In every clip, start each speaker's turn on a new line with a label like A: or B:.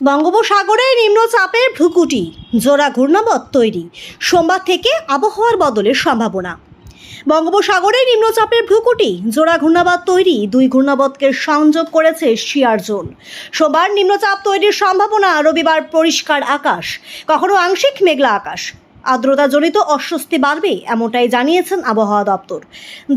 A: বঙ্গোপসাগরে নিম্নচাপের ভ্রুকুটি, জোড়া ঘূর্ণাবত তৈরি, সোমবার থেকে আবহাওয়ার বদলের সম্ভাবনা। বঙ্গোপসাগরে নিম্নচাপের ভ্রুকুটি, জোড়া ঘূর্ণাবত তৈরি, দুই ঘূর্ণাবতকে সংযোগ করেছে শিয়ার জোন। সোমবার নিম্নচাপ তৈরির সম্ভাবনা রবিবার পরিষ্কার আকাশ, কখনো আংশিক মেঘলা আকাশ। আর্দ্রতাজনিত অস্বস্তি বাড়বে, এমনটাই জানিয়েছেন আবহাওয়া দপ্তর।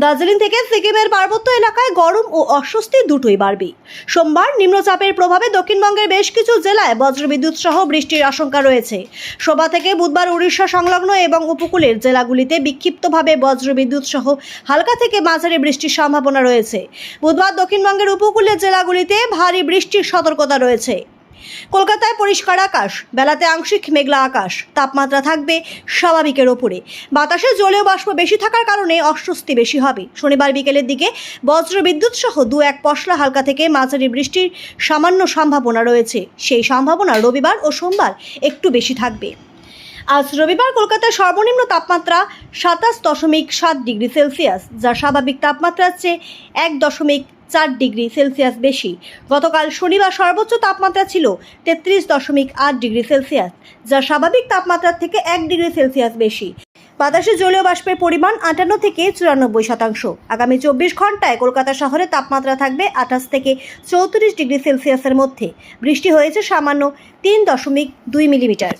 A: দার্জিলিং থেকে সিকিমের পার্বত্য এলাকায় গরম ও অস্বস্তি দুটোই বাড়বে। সোমবার নিম্নচাপের প্রভাবে দক্ষিণবঙ্গের বেশ কিছু জেলায় বজ্রবিদ্যুৎ সহ বৃষ্টির আশঙ্কা রয়েছে। সোমবার থেকে বুধবার উড়িষ্যা সংলগ্ন এবং উপকূলের জেলাগুলিতে বিক্ষিপ্তভাবে বজ্রবিদ্যুৎ সহ হালকা থেকে মাঝারি বৃষ্টির সম্ভাবনা রয়েছে। বুধবার দক্ষিণবঙ্গের উপকূলের জেলাগুলিতে ভারী বৃষ্টির সতর্কতা রয়েছে। কলকাতায় পরিষ্কার আকাশ, বেলাতে আংশিক মেঘলা আকাশ, তাপমাত্রা থাকবে স্বাভাবিকের ওপরে। বাতাসে জলীয় বাষ্প বেশি থাকার কারণে অস্বস্তি বেশি হবে। শনিবার বিকেলের দিকে বজ্র বিদ্যুৎ সহ দু এক পশলা হালকা থেকে মাঝারি বৃষ্টির সামান্য সম্ভাবনা রয়েছে। সেই সম্ভাবনা রবিবার ও সোমবার একটু বেশি থাকবে। আজ রবিবার কলকাতার সর্বনিম্ন তাপমাত্রা সাতাশ দশমিক সাত ডিগ্রি সেলসিয়াস, যা স্বাভাবিক তাপমাত্রার চেয়ে এক দশমিক চার ডিগ্রি সেলসিয়াস বেশি। গতকাল শনিবার সর্বোচ্চ তাপমাত্রা ছিল তেত্রিশ দশমিক আট ডিগ্রি সেলসিয়াস, যা স্বাভাবিক তাপমাত্রার থেকে এক ডিগ্রি সেলসিয়াস বেশি। বাতাসে জলীয় বাষ্পের পরিমাণ আটান্ন থেকে চুরানব্বই শতাংশ। আগামী চব্বিশ ঘন্টায় কলকাতা শহরে তাপমাত্রা থাকবে আঠাশ থেকে চৌত্রিশ ডিগ্রি সেলসিয়াসের মধ্যে। বৃষ্টি হয়েছে সামান্য তিন দশমিক দুই মিলিমিটার।